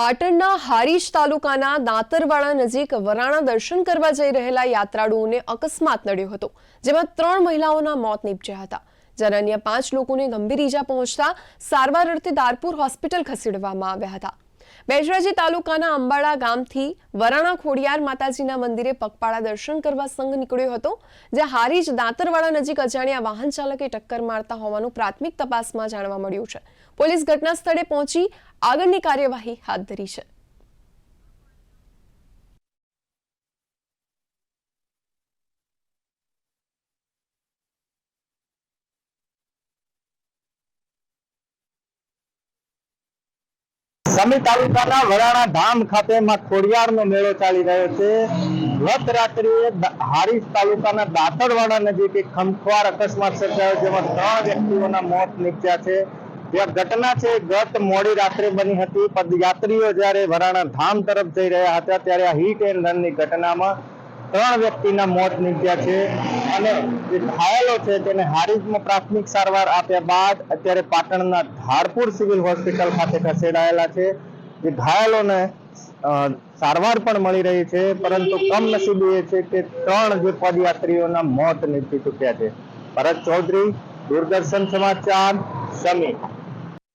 પાટણના હારીજ તાલુકાના દાંતરવાડા નજીક વરાણા દર્શન કરવા જઈ રહેલા યાત્રાળુઓને અકસ્માત નડ્યો હતો, જેમાં ત્રણ મહિલાઓના મોત નીપજ્યા હતા. જ્યારે અન્ય પાંચ લોકોને ગંભીર ઈજા પહોંચતા સારવાર અર્થે દારપુર હોસ્પિટલ ખસેડવામાં આવ્યા હતા. બેચરાજી તાલુકાના અંબાડા ગામથી વરાણા ખોડિયાર માતાજીના મંદિરે પગપાળા દર્શન કરવા સંઘ નીકળ્યો હતો, જ્યાં હારીજ દાંતરવાડા નજીક અજાણ્યા વાહન ચાલકે ટક્કર મારતા હોવાનું પ્રાથમિક તપાસમાં જાણવા મળ્યું છે. પોલીસ ઘટના સ્થળે પહોંચી આગળની કાર્યવાહી હાથ ધરી છે. સમી તાલુકાના વરાણા ધામ ખાતે માં ખોડિયારનો મેળો ચાલી રહ્યો છે. ગત રાત્રિએ હારીજ તાલુકાના દાંતરવાડા નજીક એક ખમખવાર અકસ્માત સર્જાયો જેમાં ત્રણ વ્યક્તિઓના મોત નીપજ્યા છે. ત્યાં ઘટના છે, ગત મોડી રાત્રે બની હતી. પદયાત્રીઓ જ્યારે વરાણા ધામ તરફ જઈ રહ્યા હતા, ત્યારે આ હિટ એન્ડ રનની ઘટનામાં ત્રણ વ્યક્તિના મોત નીપજ્યા છે અને જે ઘાયલો છે તેને હારીજમાં પ્રાથમિક સારવાર આપ્યા બાદ અત્યારે પાટણના ધારપુર સિવિલ હોસ્પિટલ ખાતે ખસેડાયેલા છે. જે ઘાયલોને સારવાર પણ મળી રહી છે, પરંતુ કમનસીબી એ છે કે ત્રણ જે પદયાત્રીઓના મોત નીપજી ચૂક્યા છે. ભરત ચૌધરી, દૂરદર્શન સમાચાર સમી